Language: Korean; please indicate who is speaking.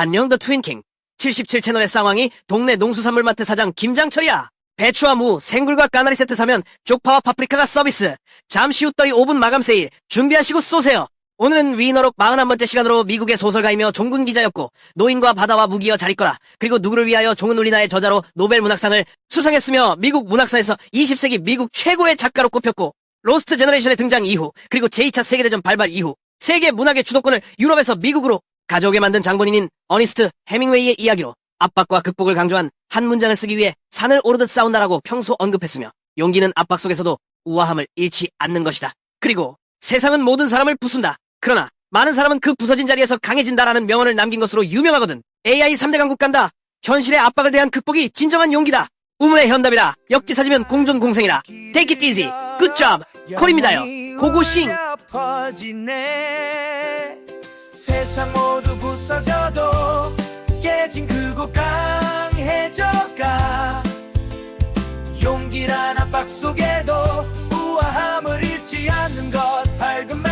Speaker 1: 안녕 더 트윈킹. 77채널의 쌍왕이 동네 농수산물마트 사장 김장철이야. 배추와 무, 생굴과 까나리 세트 사면 쪽파와 파프리카가 서비스. 잠시 후 떨이 5분 마감 세일 준비하시고 쏘세요. 오늘은 위너록 41번째 시간으로 미국의 소설가이며 종군 기자였고 노인과 바다와 무기여 잘 있거라. 그리고 누구를 위하여 종은 울리나의 저자로 노벨 문학상을 수상했으며 미국 문학사에서 20세기 미국 최고의 작가로 꼽혔고 로스트 제너레이션의 등장 이후 그리고 제2차 세계대전 발발 이후 세계 문학의 주도권을 유럽에서 미국으로 가져오게 만든 장본인인 어니스트 해밍웨이의 이야기로 압박과 극복을 강조한 한 문장을 쓰기 위해 산을 오르듯 싸운다라고 평소 언급했으며 용기는 압박 속에서도 우아함을 잃지 않는 것이다. 그리고 세상은 모든 사람을 부순다. 그러나 많은 사람은 그 부서진 자리에서 강해진다라는 명언을 남긴 것으로 유명하거든. AI 3대 강국 간다. 현실의 압박을 대한 극복이 진정한 용기다. 우문의 현답이라. 역지 사지면 공존 공생이라. Take it easy. Good job. 콜입니다요. 고고싱.
Speaker 2: 없어져도 깨진 그곳 강해져가. 용기란 압박 속에도 우아함을 잃지 않는 것. 밝은